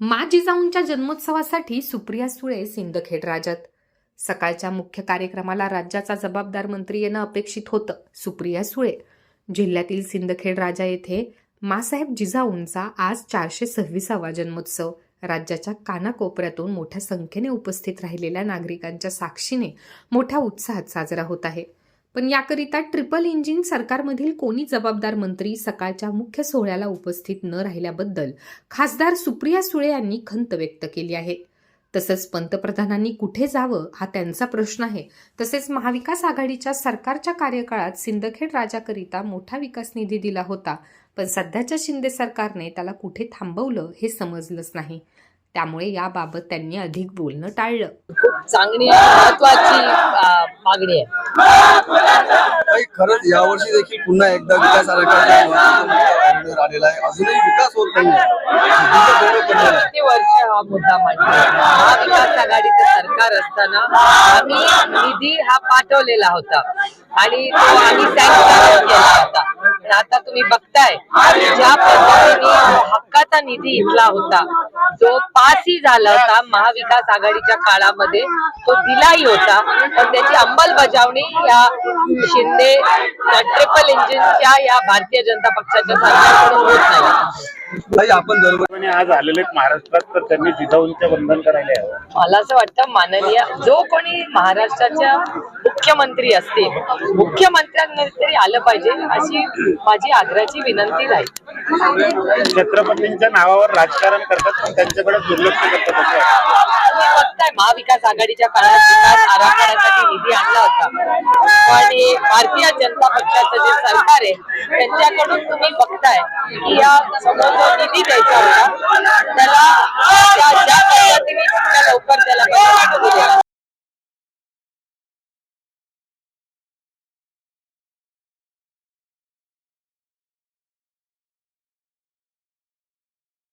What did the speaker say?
मा जिजाऊंच्या जन्मोत्सवासाठी सुप्रिया सुळे सिंदखेड राज्यात सकाळच्या मुख्य कार्यक्रमाला राज्याचा जबाबदार मंत्री येणं अपेक्षित होतं सुप्रिया सुळे. जिल्ह्यातील सिंदखेड राजा येथे मासाहेब जिजाऊंचा आज चारशे सव्वीसावा जन्मोत्सव. राज्याच्या कानाकोपऱ्यातून मोठ्या संख्येने उपस्थित राहिलेल्या नागरिकांच्या साक्षीने मोठ्या उत्साहात साजरा होत आहे. पण याकरिता ट्रिपल इंजिन सरकारमधील कोणी जबाबदार मंत्री सकाळच्या मुख्य सोहळ्याला उपस्थित न राहिल्याबद्दल खासदार सुप्रिया सुळे यांनी खंत व्यक्त केली आहे. तसंच पंतप्रधानांनी कुठे जावं हा त्यांचा प्रश्न आहे. तसेच महाविकास आघाडीच्या सरकारच्या कार्यकाळात सिंदखेड राजाकरिता मोठा विकास निधी दिला होता. पण सध्याच्या शिंदे सरकारने त्याला कुठे थांबवलं हे समजलंच नाही. त्यामुळे याबाबत त्यांनी अधिक बोलणं टाळलं. खूप चांगली महत्वाची मागणी आहे. खरंच यावर्षी देखील पुन्हा एकदा विकास आलेला आहे. अजूनही विकास होत नाही निधीचं गौरव पडलेलं आहे. किती वर्ष हा मुद्दा मांडला? महाविकास आघाडीचं सरकार असताना आम्ही निधी हा पाठवलेला होता. आणि तो आम्ही सँक्शन केला होता. पण आता तुम्ही बघताय ज्या पद्धतीने हक्काचा निधी इथला होता जो पासही झाला होता महाविकास आघाडीच्या काळामध्ये तो दिलाही होता. पण त्याची अंमलबजावणी या शिंदे ट्रिपल इंजिनच्या या भारतीय जनता पक्षाच्या सरकारकडून होत नाही. आपण आज आलेले महाराष्ट्रात तर त्यांनी जिजाऊंचे वंदन करायला हवं मला असं वाटतं माननीय जो कोणी महाराष्ट्राच्या मुख्यमंत्री असतील मुख्यमंत्र्यांना तरी आलं पाहिजे अशी माझी आग्रहाची विनंती राहील. छत्रपतींच्या नावावर राजकारण करतात पण त्यांच्याकडे दुर्लक्ष करतात असं तुम्ही बघताय महाविकास आघाडीच्या काळात विकास आराखड्यासाठी निधी आणला होता. आणि भारतीय जनता पक्षाचं जे सरकार आहे त्यांच्याकडून तुम्ही बघताय की या समोर निधी द्यायचा होता. त्याला